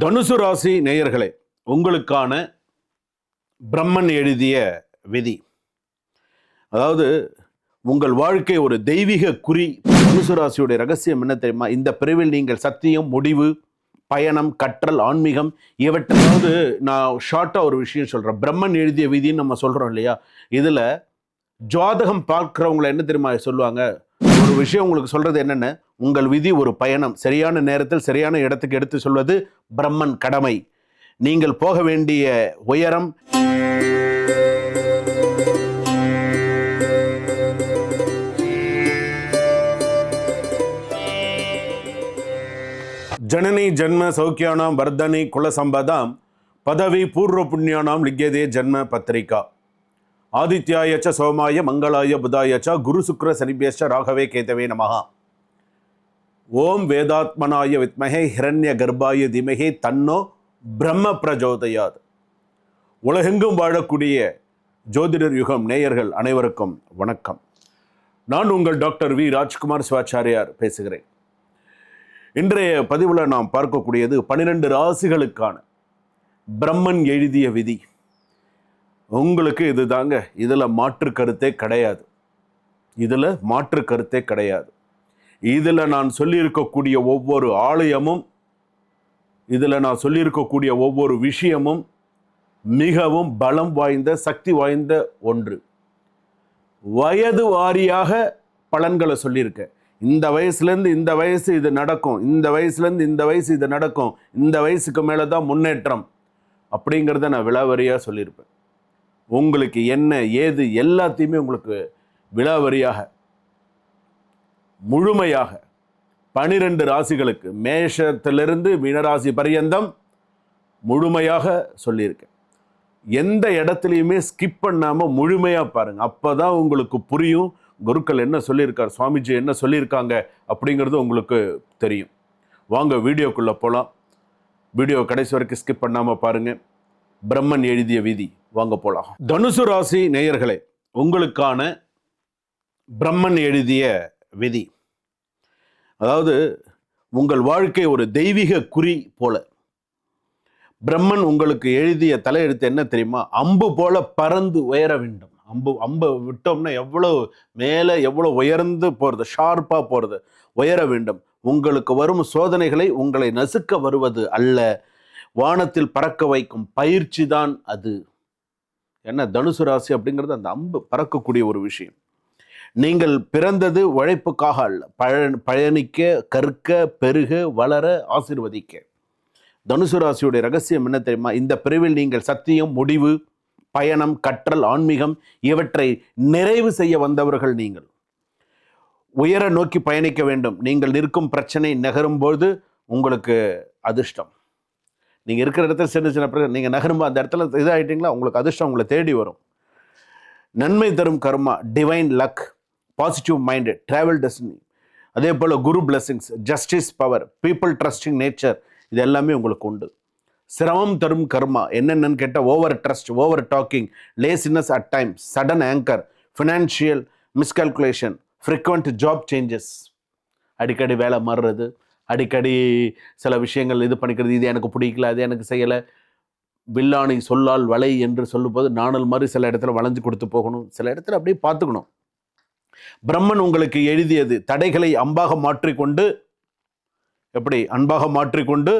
தனுசு ராசி நேயர்களே உங்களுக்கான பிரம்மன் எழுதிய விதி. அதாவது உங்கள் வாழ்க்கை ஒரு தெய்வீக குறி. தனுசு ராசியுடைய ரகசியம் என்ன தெரியுமா? இந்த பிரிவில் நீங்கள் சத்தியம் முடிவு பயணம் கற்றல் ஆன்மீகம் இவற்றாவது நான் ஷார்ட்டாக ஒரு விஷயம் சொல்கிறேன் பிரம்மன் எழுதிய விதின்னு நம்ம சொல்கிறோம் இல்லையா? இதில் ஜாதகம் பார்க்குறவங்கள என்ன தெரியுமா சொல்லுவாங்க? ஒரு விஷயம் உங்களுக்கு சொல்கிறது என்னென்ன உங்கள் விதி ஒரு பயணம். சரியான நேரத்தில் சரியான இடத்துக்கு எடுத்து சொல்வது பிரம்மன் கடமை. நீங்கள் போக வேண்டிய உயரம் ஜனனி ஜன்ம சௌக்கியானாம் வர்தனி குலசம்பதாம் பதவி பூர்வ புண்ணியானாம் லிக்கியதே ஜன்ம பத்திரிகா. ஆதித்யாயச்ச சோமாய மங்களாய புதாயச்ச குரு சுக்ர சனிபேஷ ராகவே கேதவே நமஹா. ஓம் வேதாத்மனாய வித்மகே ஹிரண்ய கர்ப்பாய திமகே தன்னோ பிரம்ம பிரஜோதயாது. உலகெங்கும் வாழக்கூடிய ஜோதிடர் யுகம் நேயர்கள் அனைவருக்கும் வணக்கம். நான் உங்கள் டாக்டர் வி. ராஜ்குமார் சிவாச்சாரியார் பேசுகிறேன். இன்றைய பதிவில் நாம் பார்க்கக்கூடியது பன்னிரெண்டு ராசிகளுக்கான பிரம்மன் எழுதிய விதி. உங்களுக்கு இது தாங்க. இதில் மாற்று கருத்தே கிடையாது. இதில் மாற்று கருத்தே கிடையாது. இதில் நான் சொல்லியிருக்கக்கூடிய ஒவ்வொரு ஆலயமும் இதில் நான் சொல்லியிருக்கக்கூடிய ஒவ்வொரு விஷயமும் மிகவும் பலம் வாய்ந்த சக்தி வாய்ந்த ஒன்று. வயது வாரியாக பலன்களை சொல்லியிருக்கேன். இந்த வயசுலேருந்து இந்த வயசு இது நடக்கும். இந்த வயசுலேருந்து இந்த வயசு இது நடக்கும். இந்த வயசுக்கு மேலே தான் முன்னேற்றம் அப்படிங்கிறத நான் விலாவரியாக சொல்லியிருப்பேன். உங்களுக்கு என்ன ஏது எல்லாத்தையுமே உங்களுக்கு விலாவரியாக முழுமையாக பனிரெண்டு ராசிகளுக்கு மேஷத்திலிருந்து மீனராசி பரியந்தம் முழுமையாக சொல்லியிருக்கேன். எந்த இடத்துலையுமே ஸ்கிப் பண்ணாமல் முழுமையாக பாருங்கள் அப்போ தான் உங்களுக்கு புரியும் குருக்கள் என்ன சொல்லியிருக்கார் சுவாமிஜி என்ன சொல்லியிருக்காங்க அப்படிங்கிறது உங்களுக்கு தெரியும். வாங்க வீடியோக்குள்ளே போகலாம் வீடியோ கடைசி வரைக்கும் ஸ்கிப் பண்ணாமல் பாருங்கள் பிரம்மன் எழுதிய விதி. வாங்க போகலாம் தனுசு ராசி நேயர்களே உங்களுக்கான பிரம்மன் எழுதிய விதி. அதாவது உங்கள் வாழ்க்கை ஒரு தெய்வீக குறி போல. பிரம்மன் உங்களுக்கு எழுதிய தலையெழுத்து என்ன தெரியுமா? அம்பு போல பறந்து உயர வேண்டும். அம்பு அம்பை விட்டோம்னா எவ்வளோ மேலே எவ்வளோ உயர்ந்து போகிறது ஷார்ப்பாக போகிறது உயர வேண்டும். உங்களுக்கு வரும் சோதனைகளை உங்களை நசுக்க வருவது அல்ல. வானத்தில் பறக்க வைக்கும் பயிற்சி தான் அது. என்ன தனுசு ராசி அப்படிங்கிறது அந்த அம்பு பறக்கக்கூடிய ஒரு விஷயம். நீங்கள் பிறந்தது உழைப்புக்காக அல்ல. பழ பயணிக்க கற்க பெருக வளர ஆசிர்வதிக்க. தனுசு ராசியுடைய ரகசியம் என்ன தெரியுமா? இந்த பிரிவில் நீங்கள் சத்தியம் முடிவு பயணம் கற்றல் ஆன்மீகம் இவற்றை நிறைவு செய்ய வந்தவர்கள் நீங்கள். உயர நோக்கி பயணிக்க வேண்டும். நீங்கள் நிற்கும் பிரச்சனை நகரும்போது உங்களுக்கு அதிர்ஷ்டம். நீங்கள் இருக்கிற இடத்துல சின்ன சின்ன பிரச்சனை நீங்கள் நகரும்போது அந்த இடத்துல இதாகிட்டீங்களா உங்களுக்கு அதிர்ஷ்டம் உங்களை தேடி வரும். நன்மை தரும் karma divine luck positive mind travel destiny அதே போல் guru blessings justice power people trusting nature இது எல்லாமே உங்களுக்கு உண்டு. சிரமம் தரும் கர்மா என்னென்னு கேட்டால் over trust over talking laziness at time sudden anger financial miscalculation frequent job changes அடிக்கடி வேலை மாறுறது அடிக்கடி சில விஷயங்கள் இது பண்ணிக்கிறது இது எனக்கு பிடிக்கல அது எனக்கு செய்யலை. வில்லானை சொல்லால் வலை என்று சொல்லும்போது நாணல் மாதிரி சில இடத்துல வளைஞ்சு கொடுத்து போகணும். சில இடத்துல அப்படியே பார்த்துக்கணும். பிரம்மன் உங்களுக்கு எழுதியது தடைகளை அம்பாக மாற்றிக்கொண்டு எப்படி? அன்பாக மாற்றிக்கொண்டு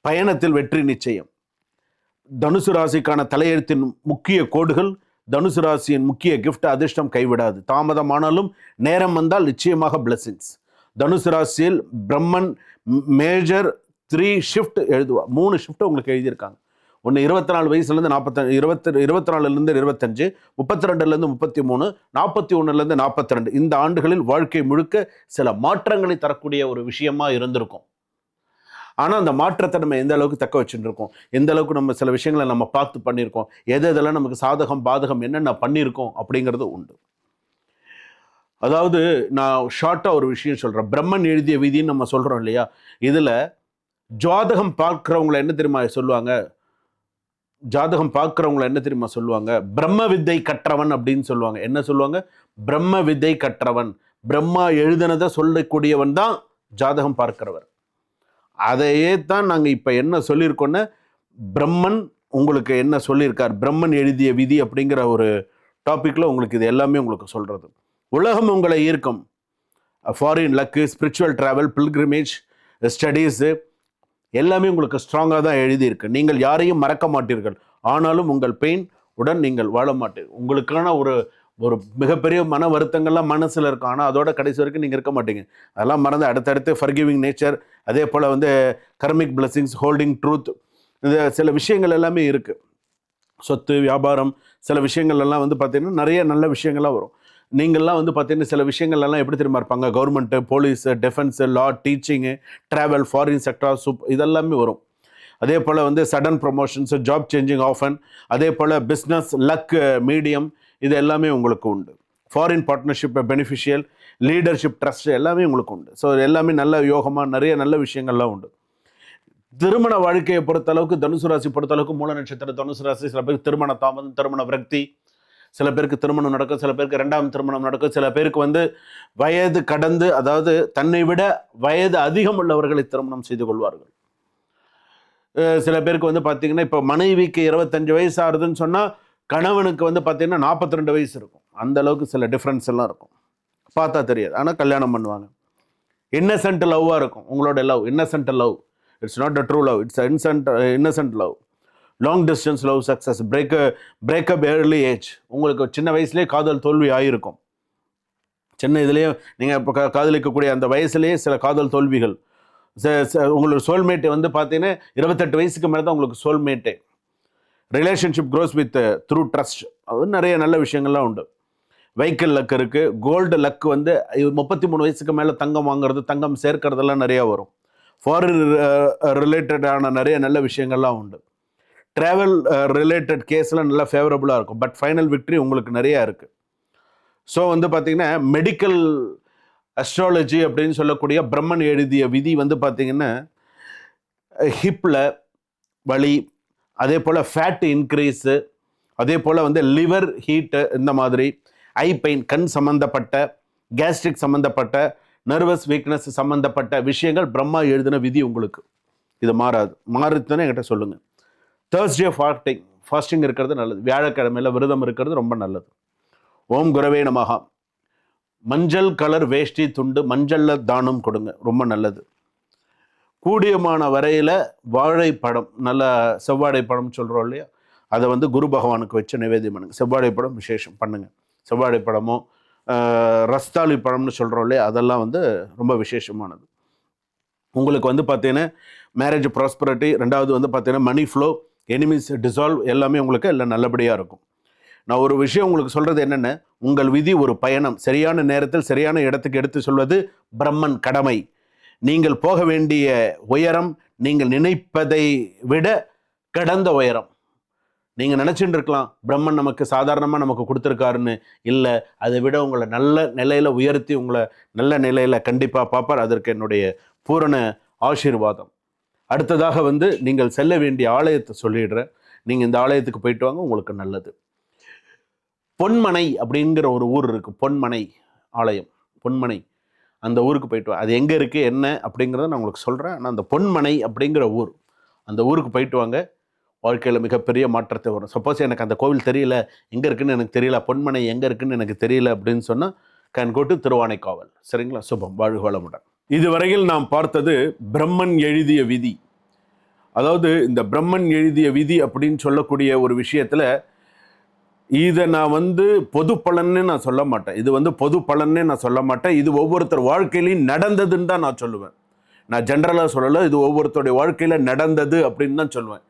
பயணத்தில் வெற்றி நிச்சயம். தனுசு ராசிக்கான தலையெழுத்தின் முக்கிய கோடுகள் தனுசு ராசியின் முக்கிய கிஃப்ட் அதிர்ஷ்டம் கைவிடாது. தாமதமானாலும் நேரம் வந்தால் நிச்சயமாக பிளெஸிங்ஸ் தனுசு ராசியில் பிரம்மன் மேஜர் த்ரீ ஷிஃப்ட் எழுதுவா மூணு ஷிஃப்ட் உங்களுக்கு எழுதியிருக்காங்க. ஒன்று இருபத்தி நாலு வயசுலேருந்து நாற்பத்தஞ்சு இருபத்தி இருபத்தி நாலுலேருந்து இருபத்தஞ்சு முப்பத்தி ரெண்டுலேருந்து முப்பத்தி மூணு நாற்பத்தி ஒன்றுலேருந்து நாற்பத்தி ரெண்டு இந்த ஆண்டுகளில் வாழ்க்கை முழுக்க சில மாற்றங்களை தரக்கூடிய ஒரு விஷயமாக இருந்திருக்கும். ஆனால் அந்த மாற்றத்தை நம்ம எந்த அளவுக்கு தக்க வச்சுட்டுருக்கோம் எந்த அளவுக்கு நம்ம சில விஷயங்களை நம்ம பார்த்து பண்ணியிருக்கோம்? எது எதெல்லாம் நமக்கு சாதகம் பாதகம் என்னென்ன பண்ணியிருக்கோம் அப்படிங்கிறது உண்டு. அதாவது நான் ஷார்ட்டாக ஒரு விஷயம் சொல்கிறேன் பிரம்மன் எழுதிய விதின்னு நம்ம சொல்கிறோம் இல்லையா? இதில் ஜாதகம் பார்க்குறவங்கள என்ன தெரியுமா சொல்லுவாங்க? ஜாதகம் பார்க்குறவங்கள என்ன தெரியுமா சொல்லுவாங்க? பிரம்ம வித்தை கற்றவன் அப்படின்னு சொல்லுவாங்க. என்ன சொல்லுவாங்க? பிரம்ம வித்தை கற்றவன். பிரம்மா எழுதினதை சொல்லக்கூடியவன் தான் ஜாதகம் பார்க்கிறவர். அதையே தான் நாங்கள் இப்போ என்ன சொல்லியிருக்கோன்னா பிரம்மன் உங்களுக்கு என்ன சொல்லியிருக்கார்? பிரம்மன் எழுதிய விதி அப்படிங்கிற ஒரு டாப்பிக்கில் உங்களுக்கு இது எல்லாமே உங்களுக்கு சொல்கிறது உலகம் உங்களை ஈர்க்கும். Foreign luck spiritual travel pilgrimage studies எல்லாமே உங்களுக்கு ஸ்ட்ராங்காக தான் எழுதியிருக்கு. நீங்கள் யாரையும் மறக்க மாட்டீர்கள். ஆனாலும் உங்கள் பெயின் உடன் நீங்கள் வாழ மாட்டீர்கள் உங்களுக்கான ஒரு ஒரு மிகப்பெரிய மன வருத்தங்கள்லாம் மனசில் இருக்கும். ஆனால் அதோட கடைசி வரைக்கும் நீங்கள் இருக்க மாட்டீங்க. அதெல்லாம் மறந்து அடுத்தடுத்து ஃபர்கிவிங் நேச்சர் அதே போல் வந்து கர்மிக் பிளெஸிங்ஸ் ஹோல்டிங் ட்ரூத் இந்த சில விஷயங்கள் எல்லாமே இருக்குது சொத்து வியாபாரம் சில விஷயங்கள் எல்லாம் வந்து பார்த்திங்கன்னா நிறைய நல்ல விஷயங்கள்லாம் வரும். நீங்கள்லாம் வந்து பார்த்தீங்கன்னா சில விஷயங்கள் எல்லாம் எப்படி தெரியுமா இருப்பாங்க? Government police defence law teaching travel foreign sector soup இதெல்லாமே வரும். அதே போல் வந்து sudden promotions job changing often அதே போல் பிஸ்னஸ் லக் மீடியம் இது எல்லாமே உங்களுக்கு உண்டு. Foreign partnership beneficial leadership trust எல்லாமே உங்களுக்கு உண்டு. ஸோ எல்லாமே நல்ல யோகமாக நிறைய நல்ல விஷயங்கள்லாம் உண்டு. திருமண வாழ்க்கையை பொறுத்தளவுக்கு தனுசு ராசி பொறுத்தளவுக்கு மூல நட்சத்திர தனுசு ராசி சில பேருக்கு திருமண தாமதம் திருமண விரக்தி சில பேருக்கு திருமணம் நடக்கும் சில பேருக்கு ரெண்டாம் திருமணம் நடக்கும் சில பேருக்கு வந்து வயது கடந்து அதாவது தன்னை விட வயது அதிகம் உள்ளவர்களை திருமணம் செய்து கொள்வார்கள். சில பேருக்கு வந்து பார்த்தீங்கன்னா இப்போ மனைவிக்கு இருபத்தஞ்சு வயசு ஆகுதுன்னு சொன்னால் கணவனுக்கு வந்து பார்த்திங்கன்னா நாற்பத்தி ரெண்டு வயசு இருக்கும். அந்த அளவுக்கு சில டிஃப்ரென்ஸ் எல்லாம் இருக்கும். பார்த்தா தெரியாது. ஆனால் கல்யாணம் பண்ணுவாங்க. இன்னசென்ட் லவ்வாக இருக்கும். உங்களோட love innocent love it's not a true love it's இன்சென்ட் innocent love long distance love success பிரேக்க breakup early age உங்களுக்கு சின்ன வயசுலேயே காதல் தோல்வி ஆகிருக்கும் சின்ன இதுலேயே நீங்கள் இப்போ காதலிக்கக்கூடிய அந்த வயசுலேயே சில காதல் தோல்விகள். ச- ச- உங்களோட சோல்மேட் வந்து பார்த்தீங்கன்னா இருபத்தெட்டு வயசுக்கு மேலே தான் உங்களுக்கு சோல்மேட்டே relationship grows with through trust அது நிறைய நல்ல விஷயங்கள்லாம் உண்டு. வெஹிக்கிள் லக் இருக்குது கோல்டு லக் வந்து முப்பத்தி மூணு வயசுக்கு மேலே தங்கம் வாங்குறது தங்கம் சேர்க்கறதெல்லாம் நிறையா வரும். ஃபாரின் ரிலேட்டடான uh, நிறைய நல்ல விஷயங்கள்லாம் உண்டு. ட்ராவல் ரிலேட்டட் கேஸ்லாம் நல்லா ஃபேவரபுளாக இருக்கும். பட் ஃபைனல் விக்ட்ரி உங்களுக்கு நிறையா இருக்குது ஸோ வந்து பார்த்திங்கன்னா மெடிக்கல் அஸ்ட்ராலஜி அப்படின்னு சொல்லக்கூடிய பிரம்மன் எழுதிய விதி வந்து பார்த்திங்கன்னா ஹிப்பில் வலி அதே போல் ஃபேட் இன்க்ரீஸு அதே போல் வந்து லிவர் ஹீட்டு இந்த மாதிரி ஐ பெயின் கண் சம்மந்தப்பட்ட கேஸ்ட்ரிக் சம்மந்தப்பட்ட நர்வஸ் வீக்னஸ் சம்மந்தப்பட்ட விஷயங்கள் பிரம்மா எழுதின விதி உங்களுக்கு. இது மாறாது. மாறுதுன்னு என்கிட்ட சொல்லுங்கள் தேர்ஸ்டே ஃபாஸ்டிங் ஃபாஸ்டிங் இருக்கிறது நல்லது. வியாழக்கிழமையில் விரதம் இருக்கிறது ரொம்ப நல்லது. ஓம் குரவே நமகா மஞ்சள் கலர் வேஷ்டி துண்டு மஞ்சளில் தானம் கொடுங்க. ரொம்ப நல்லது. கூடியமான வரையில் வாழைப்பழம் நல்ல செவ்வாழை பழம் சொல்கிறோம் இல்லையா? அதை வந்து குரு பகவானுக்கு வச்சு நிவேதியம் பண்ணுங்க. செவ்வாழை பழம் விசேஷம் பண்ணுங்கள் செவ்வாழை பழமோ ரஸ்தாலி பழம்னு சொல்கிறோம் இல்லையா? அதெல்லாம் வந்து ரொம்ப விசேஷமானது. உங்களுக்கு வந்து பார்த்தீங்கன்னா மேரேஜ் ப்ராஸ்பரிட்டி ரெண்டாவது வந்து பார்த்தீங்கன்னா மணி ஃப்ளோ எனிமீஸ் டிசால்வ் எல்லாமே உங்களுக்கு எல்லாம் நல்லபடியாக இருக்கும். நான் ஒரு விஷயம் உங்களுக்கு சொல்கிறது என்னென்ன? உங்கள் விதி ஒரு பயணம். சரியான நேரத்தில் சரியான இடத்துக்கு எடுத்து சொல்வது பிரம்மன் கடமை. நீங்கள் போக வேண்டிய உயரம் நீங்கள் நினைப்பதை விட கடந்த உயரம். நீங்கள் நினச்சிட்டு இருக்கலாம் பிரம்மன் நமக்கு சாதாரணமாக நமக்கு கொடுத்துருக்காருன்னு. இல்லை அதை விட உங்களை நல்ல நிலையில் உயர்த்தி உங்களை நல்ல நிலையில் கண்டிப்பாக பார்ப்பார். அதற்கு என்னுடைய பூரண ஆசீர்வாதம். அடுத்ததாக வந்து நீங்கள் செல்ல வேண்டிய ஆலயத்தை சொல்லிடுறேன். நீங்கள் இந்த ஆலயத்துக்கு போயிட்டு வாங்க உங்களுக்கு நல்லது. பொன்மனை அப்படிங்கிற ஒரு ஊர் இருக்குது பொன்மனை ஆலயம். பொன்மனை. அந்த ஊருக்கு போயிட்டு வாங்க அது எங்கே இருக்குது என்ன அப்படிங்கிறத நான் உங்களுக்கு சொல்கிறேன் ஆனால் அந்த பொன்மனை அப்படிங்கிற ஊர் அந்த ஊருக்கு போயிட்டு வாங்க. வாழ்க்கையில் மிகப்பெரிய மாற்றத்தை வரும். சப்போஸ் எனக்கு அந்த கோவில் தெரியல. எங்கே இருக்குன்னு எனக்கு தெரியல. பொன்மனை எங்கே இருக்குன்னு எனக்கு தெரியல அப்படின்னு சொன்னால் கேன் go to திருவானைக்காவல். சரிங்களா? சுபம். வாழ்க வளமுடன். இதுவரையில் நாம் பார்த்தது பிரம்மன் எழுதிய விதி. அதாவது இந்த பிரம்மன் எழுதிய விதி அப்படின்னு சொல்லக்கூடிய ஒரு விஷயத்தில் இதை நான் வந்து பொது பலன்னு நான் சொல்ல மாட்டேன். இது வந்து பொது பலன்னே நான் சொல்ல மாட்டேன். இது ஒவ்வொருத்தர் வாழ்க்கையிலையும் நடந்ததுன்னு தான் நான் சொல்லுவேன். நான் ஜென்ரலாக சொல்லலை இது ஒவ்வொருத்தருடைய வாழ்க்கையில் நடந்தது அப்படின்னு தான் சொல்லுவேன்.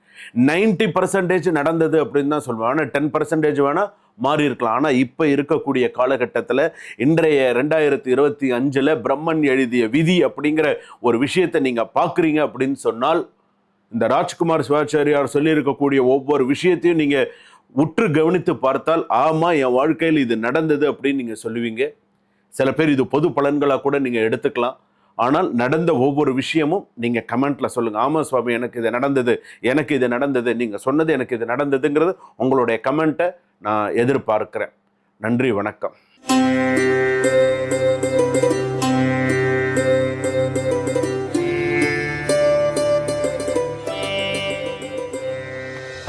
90% பர்சன்டேஜ் நடந்தது அப்படின்னு தான் சொல்லுவேன். ஆனால் டென் பர்சன்டேஜ் வேணால் மாறி இருக்கலாம் ஆனால் இப்போ இருக்கக்கூடிய காலகட்டத்தில் இன்றைய ரெண்டாயிரத்தி இருபத்தி அஞ்சில் பிரம்மன் எழுதிய விதி அப்படிங்கிற ஒரு விஷயத்தை நீங்கள் பார்க்குறீங்க அப்படின்னு சொன்னால் இந்த ராஜ்குமார் சிவாச்சாரியார் சொல்லியிருக்கக்கூடிய ஒவ்வொரு விஷயத்தையும் நீங்கள் உற்று கவனித்து பார்த்தால் ஆமாம் என் வாழ்க்கையில் இது நடந்தது அப்படின்னு நீங்கள் சொல்லுவீங்க. சில பேர் இது பொது பலன்களாக கூட நீங்கள் எடுத்துக்கலாம். ஆனால் நடந்த ஒவ்வொரு விஷயமும் நீங்கள் கமெண்ட்டில் சொல்லுங்கள் ஆமாம் சுவாமி எனக்கு இது நடந்தது எனக்கு இது நடந்தது நீங்கள் சொன்னது எனக்கு இது நடந்ததுங்கிறது உங்களுடைய கமெண்ட்டை நான் எதிர்பார்க்கிறேன். நன்றி வணக்கம்.